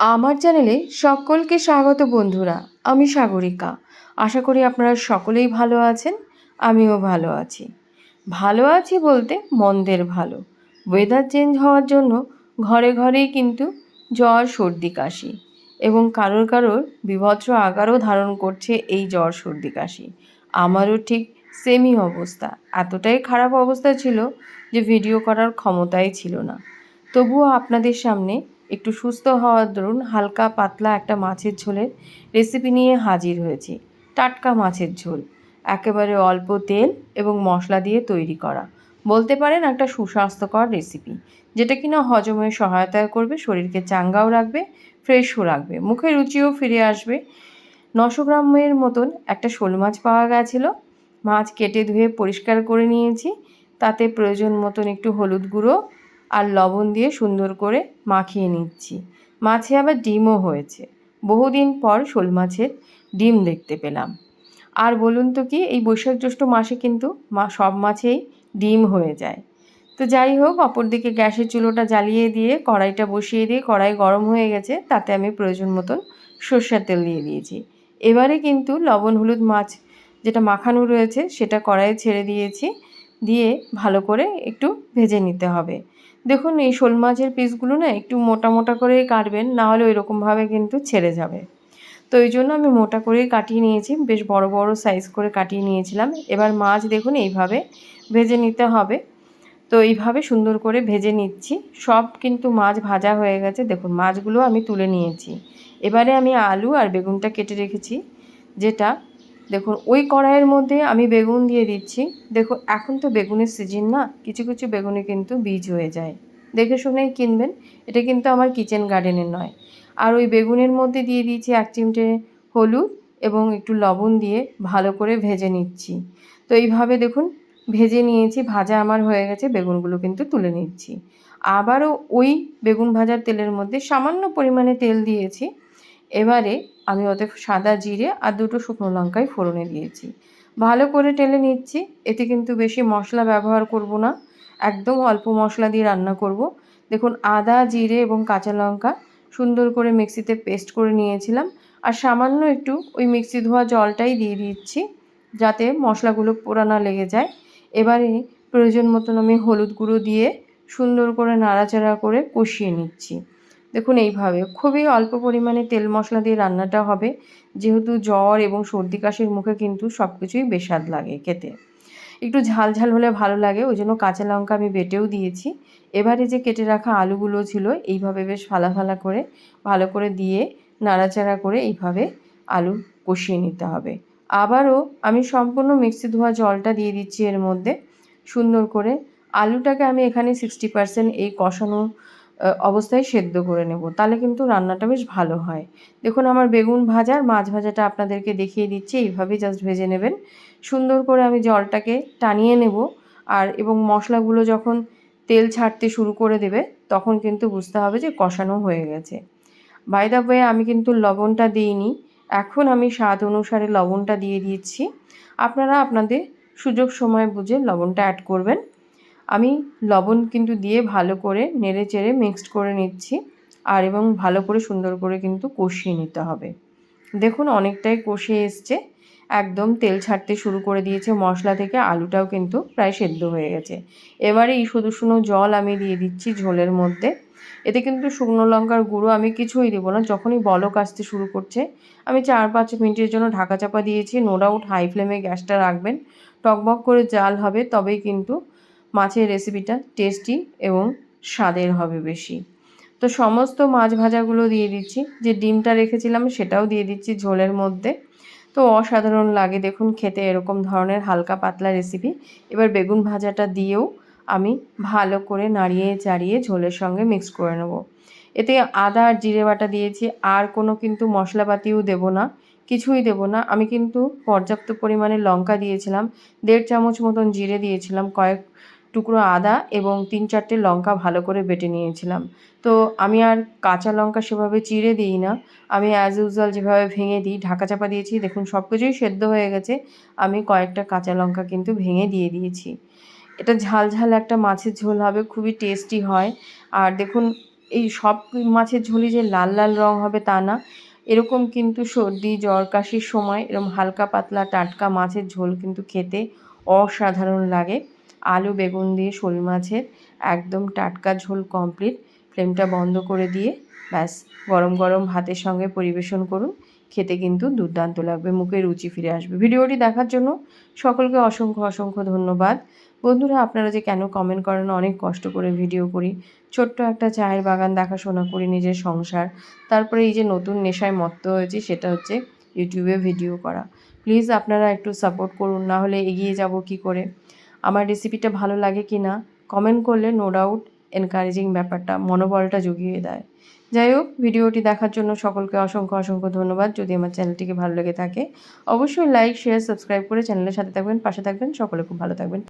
আমার চ্যানেলে সকলকে স্বাগত বন্ধুরা, আমি সাগরিকা। আশা করি আপনারা সকলেই ভালো আছেন, আমিও ভালো আছি। ভালো আছি বলতে মন্দের ভালো। ওয়েদার চেঞ্জ হওয়ার জন্য ঘরে ঘরেই কিন্তু জ্বর, সর্দি, কাশি এবং কারোর কারোর বিভৎস আকারও ধারণ করছে এই জ্বর, সর্দি, কাশি। আমারও ঠিক সেমই অবস্থা। এতটাই খারাপ অবস্থা ছিল যে ভিডিও করার ক্ষমতাই ছিল না। তবুও আপনাদের সামনে একটু সুস্থ হওয়ার দরুন হালকা পাতলা একটা মাছের ঝোলের রেসিপি নিয়ে হাজির হয়েছি। টাটকা মাছের ঝোল, একেবারে অল্প তেল এবং মশলা দিয়ে তৈরি করা। বলতে পারেন একটা সুস্বাস্থ্যকর রেসিপি যেটা কিনা হজমের সহায়তা করবে, শরীরকে চাঙ্গাও রাখবে ফ্রেশও রাখবে, মুখে রুচিও ফিরে আসবে। নশো গ্রামের মতন একটা শোল মাছ পাওয়া গেছিল। মাছ কেটে ধুয়ে পরিষ্কার করে নিয়েছি। তাতে প্রয়োজন মতন একটু হলুদ গুঁড়ো আর লবণ দিয়ে সুন্দর করে মাখিয়ে নিচ্ছি। মাছে আবার ডিমও হয়েছে। বহুদিন পর শোল মাছের ডিম দেখতে পেলাম। আর বলুন তো কি, এই বৈশাখ জ্যৈষ্ঠ মাসে কিন্তু মা, সব মাছেই ডিম হয়ে যায়। তো যাই হোক, অপরদিকে গ্যাসের চুলোটা জ্বালিয়ে দিয়ে, কড়াইটা বসিয়ে দিয়ে, কড়াই গরম হয়ে গেছে, তাতে আমি প্রয়োজন মতন সর্ষের তেল দিয়ে দিয়েছি। এবারে কিন্তু লবণ হলুদ মাছ যেটা মাখানো রয়েছে, সেটা কড়াইয়ে ছেড়ে দিয়েছি। দিয়ে ভালো করে একটু ভেজে নিতে হবে। দেখুন, এই শোল মাছের পিসগুলো না একটু মোটা মোটা করেই কাটবেন, না হলে ওইরকমভাবে কিন্তু ছেড়ে যাবে। তো এই জন্য আমি মোটা করেই কাটিয়ে নিয়েছি, বেশ বড় বড় সাইজ করে কাটিয়ে নিয়েছিলাম। এবার মাছ দেখুন, এইভাবে ভেজে নিতে হবে। তো এইভাবে সুন্দর করে ভেজে নিচ্ছি। সব কিন্তু মাছ ভাজা হয়ে গেছে। দেখুন, মাছগুলো আমি তুলে নিয়েছি। এবারে আমি আলু আর বেগুনটা কেটে রেখেছি, যেটা দেখুন, ওই কড়াইয়ের মধ্যে আমি বেগুন দিয়ে দিচ্ছি। দেখুন, এখন তো বেগুনের সিজন না, কিছু কিছু বেগুনে কিন্তু বীজ হয়ে যায়। দেখে শুনেই কিনবেন, এটা কিন্তু আমার কিচেন গার্ডেনের নয়। আর ওই বেগুনের মধ্যে দিয়ে দিয়েছি এক চিমটে হলুদ এবং একটু লবণ দিয়ে ভালো করে ভেজে নিচ্ছি। তো এইভাবে দেখুন, ভেজে নিয়েছি, ভাজা আমার হয়ে গেছে, বেগুনগুলো কিন্তু তুলে নিচ্ছি। আবারও ওই বেগুন ভাজার তেলের মধ্যে সামান্য পরিমাণে তেল দিয়েছি। এবারে আমি ওতে সাদা জিরে আর দুটো শুকনো লঙ্কাই ফোড়নে দিয়েছি। ভালো করে টেলে নিচ্ছি, এতে কিন্তু বেশি মশলা ব্যবহার করব না। একদম অল্প মশলা দিয়ে রান্না করব। দেখুন, আদা, জিরে এবং কাঁচা লঙ্কা সুন্দর করে মিক্সিতে পেস্ট করে নিয়েছিলাম। আর সামান্য একটু ওই মিক্সি ধোয়া জলটাই দিয়ে দিচ্ছি, যাতে মশলাগুলো পোড়া না লেগে যায়। এবারে প্রয়োজন মতন আমি হলুদ গুঁড়ো দিয়ে সুন্দর করে নাড়াচাড়া করে কষিয়ে নিচ্ছি। দেখুন, এইভাবে খুবই অল্প পরিমাণে তেল মশলা দিয়ে রান্নাটা হবে। যেহেতু জ্বর এবং সর্দি কাশির মুখে কিন্তু সব কিছুই বেস্বাদ লাগে খেতে। একটু ঝাল ঝাল হলে ভালো লাগে, ওই জন্য কাঁচা লঙ্কা আমি বেটেও দিয়েছি। এবারে যে কেটে রাখা আলুগুলো ছিল, এইভাবে বেশ ফালা ফালা করে, ভালো করে দিয়ে নাড়াচাড়া করে এইভাবে আলু কষিয়ে নিতে হবে। আবারও আমি সম্পূর্ণ মিক্সি ধোয়া জলটা দিয়ে দিচ্ছি এর মধ্যে। সুন্দর করে আলুটাকে আমি এখানে সিক্সটি পার্সেন্ট এই কষানো অবস্থায় সেদ্ধ করে নেব। তাহলে কিন্তু রান্নাটা বেশ ভালো হয়। দেখুন, আমার বেগুন ভাজা আর মাছ ভাজাটা আপনাদেরকে দেখিয়ে দিচ্ছি। এইভাবেই জাস্ট ভেজে নেবেন। সুন্দর করে আমি জলটাকে টানিয়ে নেব আর এবং মশলাগুলো যখন তেল ছাড়তে শুরু করে দেবে, তখন কিন্তু বুঝতে হবে যে কষানো হয়ে গেছে। বাই দ্য ওয়ে আমি কিন্তু লবণটা দিইনি। এখন আমি স্বাদ অনুসারে লবণটা দিয়ে দিচ্ছি। আপনারা আপনাদের সুযোগ সময় বুঝে লবণটা অ্যাড করবেন। আমি লবণ কিন্তু দিয়ে ভালো করে নেড়ে চেড়ে মিক্সড করে নিচ্ছি আর এবং ভালো করে সুন্দর করে কিন্তু কষিয়ে নিতে হবে। দেখুন অনেকটাই কষিয়ে এসছে। একদম তেল ছাড়তে শুরু করে দিয়েছে। মশলা থেকে আলুটাও কিন্তু প্রায় সেদ্ধ হয়ে গেছে। এবারে এই শুধু শুকনো জল আমি দিয়ে দিচ্ছি ঝোলের মধ্যে। এতে কিন্তু শুকনো লঙ্কার গুঁড়ো আমি কিছুই দেবো না। যখনই বলক আসতে শুরু করছে, আমি চার পাঁচ মিনিটের জন্য ঢাকা চাপা দিয়েছি। নো ডাউট হাই ফ্লেমে গ্যাসটা রাখবেন। টকবক করে জাল হবে, তবেই কিন্তু মাছের রেসিপিটা টেস্টি এবং স্বাদের হবে বেশি। তো সমস্ত মাছ ভাজাগুলো দিয়ে দিচ্ছি। যে ডিমটা রেখেছিলাম সেটাও দিয়ে দিচ্ছি ঝোলের মধ্যে। তো অসাধারণ লাগে দেখুন খেতে এরকম ধরনের হালকা পাতলা রেসিপি এবার বেগুন ভাজাটা দিয়েও আমি ভালো করে নাড়িয়ে চাড়িয়ে ঝোলের সঙ্গে মিক্স করে নেব। এতে আদা আর জিরে বাটা দিয়েছি। আর কোনো কিন্তু মশলাপাতিও দেব না, কিছুই দেব না। আমি কিন্তু পর্যাপ্ত পরিমাণে লঙ্কা দিয়েছিলাম, দেড় চামচ মতন জিরে দিয়েছিলাম, কয়েক টুকরো আদা এবং তিন চারটে লঙ্কা ভালো করে বেটে নিয়েছিলাম। তো আমি আর কাঁচা লঙ্কা সেভাবে চিড়ে দিই না। আমি অ্যাজ ইউজুয়াল যেভাবে ভেঙে দিই, ঢাকা চাপা দিয়েছি। দেখুন সব কিছুই সেদ্ধ হয়ে গেছে। আমি কয়েকটা কাঁচা লঙ্কা কিন্তু ভেঙে দিয়ে দিয়েছি। এটা ঝাল ঝাল একটা মাছের ঝোল হবে, খুবই টেস্টি হয়। আর দেখুন, এই সব মাছের ঝোলই যে লাল লাল রং হবে তা না। এরকম কিন্তু সর্দি, জ্বর, কাশির সময় এরকম হালকা পাতলা টাটকা মাছের ঝোল কিন্তু খেতে অসাধারণ লাগে। আলু, বেগুন দিয়ে শোল মাছের একদম টাটকা ঝোল কমপ্লিট ফ্লেমটা বন্ধ করে দিয়ে ব্যাস, গরম গরম ভাতের সঙ্গে পরিবেশন করুন। খেতে কিন্তু দুর্দান্ত লাগবে, মুখে রুচি ফিরে আসবে। ভিডিওটি দেখার জন্য সকলকে অসংখ্য অসংখ্য ধন্যবাদ। বন্ধুরা, আপনারা যে কেন কমেন্ট করেন, অনেক কষ্ট করে ভিডিও করি। ছোট্ট একটা চায়ের বাগান দেখাশোনা করি নিজের সংসার। তারপরে এই যে নতুন নেশায় মত্ত হয়েছি, সেটা হচ্ছে ইউটিউবে ভিডিও করা। প্লিজ আপনারা একটু সাপোর্ট করুন, না হলে এগিয়ে যাব কি করে? আমার রেসিপিটা ভালো লাগে কি না কমেন্ট করলে নো ডাউট এনকারেজিং ব্যাপারটা, মনোবলটা জুগিয়ে দেয়। যাই হোক, ভিডিওটি দেখার জন্য সকলকে অসংখ্য অসংখ্য ধন্যবাদ। যদি আমার চ্যানেলটিকে ভালো লেগে থাকে, অবশ্যই লাইক শেয়ার সাবস্ক্রাইব করে চ্যানেলের সাথে থাকবেন, পাশে থাকবেন, সকলে খুব ভালো থাকবেন।